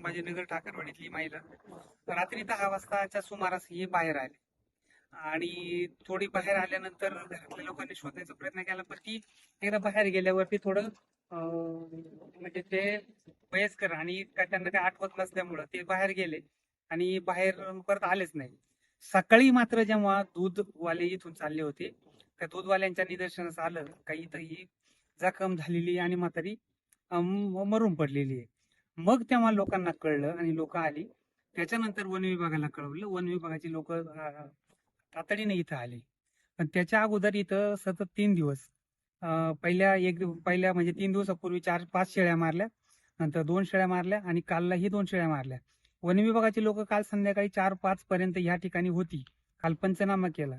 संभाजीनगर ठाकरवाडीतली महिला. रात्री दहा वाजताच्या सुमारास ही बाहेर आली. आणि थोडी बाहेर आल्यानंतर घरातल्या लोकांनी शोधायचा प्रयत्न केला पण ती एकदा बाहेर गेल्यावरती थोडं म्हणजे ते वयस्कर आणि त्यांना काही आठवत नसल्यामुळं ते बाहेर गेले आणि बाहेर परत आलेच नाही. सकाळी मात्र जेव्हा दूधवाले इथून चालले होते त्या दूधवाल्यांच्या निदर्शनास आलं काही इथं ही जखम झालेली आणि म्हातारी मरून पडलेली आहे. मग तेव्हा लोकांना कळलं आणि लोक आली. त्याच्यानंतर वन विभागाला कळवलं. वन विभागाची लोक तातडीने इथं आले. पण त्याच्या अगोदर इथं सतत तीन दिवस पहिल्या एक पहिल्या म्हणजे तीन दिवसापूर्वी चार पाच शेळ्या मारल्या. नंतर दोन शेळ्या मारल्या आणि काललाही दोन शेळ्या मारल्या. वन विभागाची लोक काल संध्याकाळी चार पाच पर्यंत या ठिकाणी होती. काल पंचनामा केला.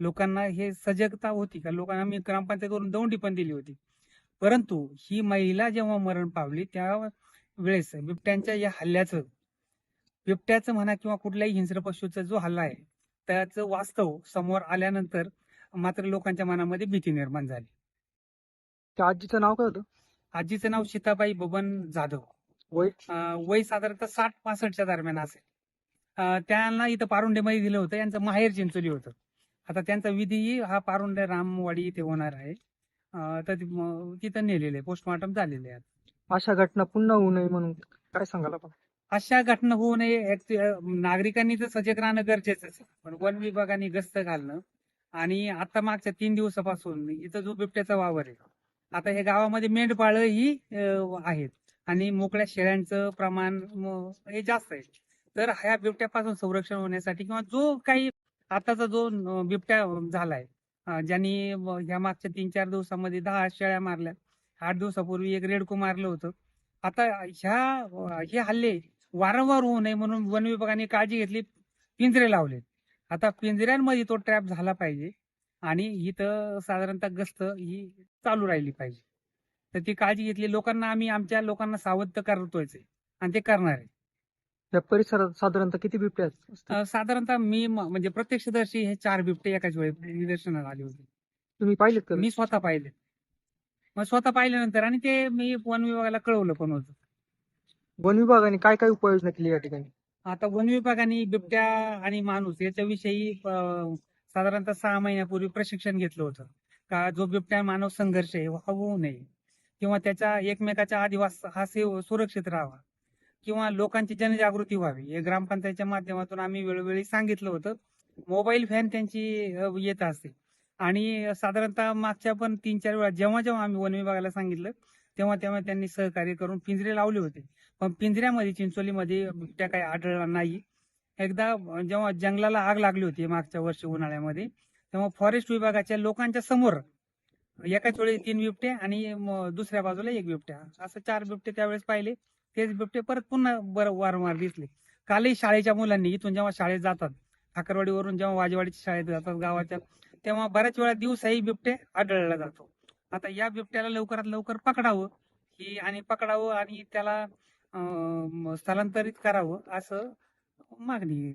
लोकांना हे सजगता होती का? लोकांना मी ग्रामपंचायतीवरून दौंडी पण दिली होती. परंतु ही महिला जेव्हा मरण पावली त्या वेळेस बिबट्यांच्या या हल्ल्याचं बिबट्याचं म्हणा किंवा कुठल्याही हिंस्र पशूचा जो हल्ला आहे त्याचं वास्तव समोर आल्यानंतर मात्र लोकांच्या मनामध्ये भीती निर्माण झाली. त्या आजीचं नाव काय होतं? आजीचं नाव सीताबाई बबन जाधव. वय? अं, वय साधारणतः साठ पासष्टच्या दरम्यान असेल. अं, त्यांना इथं पारुंडेमध्ये दिलं होतं यांचं माहेर चिंचोली होतं. आता त्यांचा विधीही हा पारुंडे रामवाडी इथे होणार आहे. अं, तर ती- म- तिथं नेलेले आहे पोस्टमॉर्टम झालेले आहे अशा घटना पुन्हा होऊ नये म्हणून. काय सांगाल आपण? अशा घटना होऊ नये नागरिकांनी तर सजग राहणं गरजेचं आहे. पण वन विभागाने गस्त घालणं आणि आता मागच्या तीन दिवसापासून इथं जो बिबट्याचा वावर आहे आता हे गावामध्ये मेंढपाळ ही आहेत. आणि मोकळ्या शेळ्यांचं प्रमाण हे जास्त आहे. तर ह्या बिबट्यापासून संरक्षण होण्यासाठी किंवा जो काही आताचा जो बिबट्या झालाय ज्यांनी ह्या मागच्या तीन चार दिवसामध्ये दहा शेळ्या मारल्या आठ दिवसापूर्वी एक रेडको मारलं होतं. आता ह्या हे हल्ले वारंवार होऊ नये म्हणून वन विभागाने काळजी घेतली पिंजरे लावले आता पिंजऱ्यांमध्ये तो ट्रॅप झाला पाहिजे आणि इथं साधारणतः गस्त ही चालू राहिली पाहिजे. तर ती काळजी घेतली. लोकांना आम्ही आमच्या लोकांना सावध तर करतोयच आहे. आणि ते करणार आहे. या परिसरात साधारणतः किती बिबटे असतील? अं, साधारणतः मी म्हणजे प्रत्यक्षदर्शी हे चार बिबटे एकाच वेळी निदर्शनास आले होते. तुम्ही पाहिलेत का? मी स्वतः पाहिले मग स्वतः पाहिल्यानंतर आणि ते मी वन विभागाला कळवलं पण होतं. वन विभागाने काय काय उपाययोजना केली या ठिकाणी? आता वन विभागाने बिबट्या आणि माणूस याच्याविषयी अं, साधारणतः सहा महिन्यापूर्वी प्रशिक्षण घेतलं होतं. का जो बिबट्या मानव संघर्ष आहे हा होऊ नये. किंवा त्याच्या एकमेकाच्या आदिवास हा सेव सुरक्षित राहावा. किंवा लोकांची जनजागृती व्हावी. हे ग्रामपंचायतच्या माध्यमातून आम्ही वेळोवेळी सांगितलं होतं. मोबाईल व्हॅन त्यांची अं, येत असते आणि साधारणतः मागच्या पण तीन चार वेळा जेव्हा जेव्हा आम्ही वन विभागाला सांगितलं तेव्हा तेव्हा त्यांनी सहकार्य करून पिंजरे लावले होते. पण पिंजऱ्यामध्ये चिंचोलीमध्ये बिबट्या काही आढळला नाही. एकदा जेव्हा जंगलाला आग लागली होती मागच्या वर्षी उन्हाळ्यामध्ये तेव्हा फॉरेस्ट विभागाच्या लोकांच्या समोर एकाच वेळी तीन बिबटे आणि दुसऱ्या बाजूला एक बिबट्या. असं चार बिबटे त्यावेळेस पाहिले. तेच बिबटे परत पुन्हा बरं वारंवार दिसले. कालही शाळेच्या मुलांनी इथून जेव्हा शाळेत जातात ठाकरवाडीवरून जेव्हा वाजेवाडीच्या शाळेत जातात गावाच्या तेव्हा बऱ्याच वेळा दिवसाही बिबटे आढळला जातो आता या बिबट्याला लवकरात लवकर पकडावं ही आणि पकडावं आणि त्याला स्थलांतरित करावं असं मागणी आहे.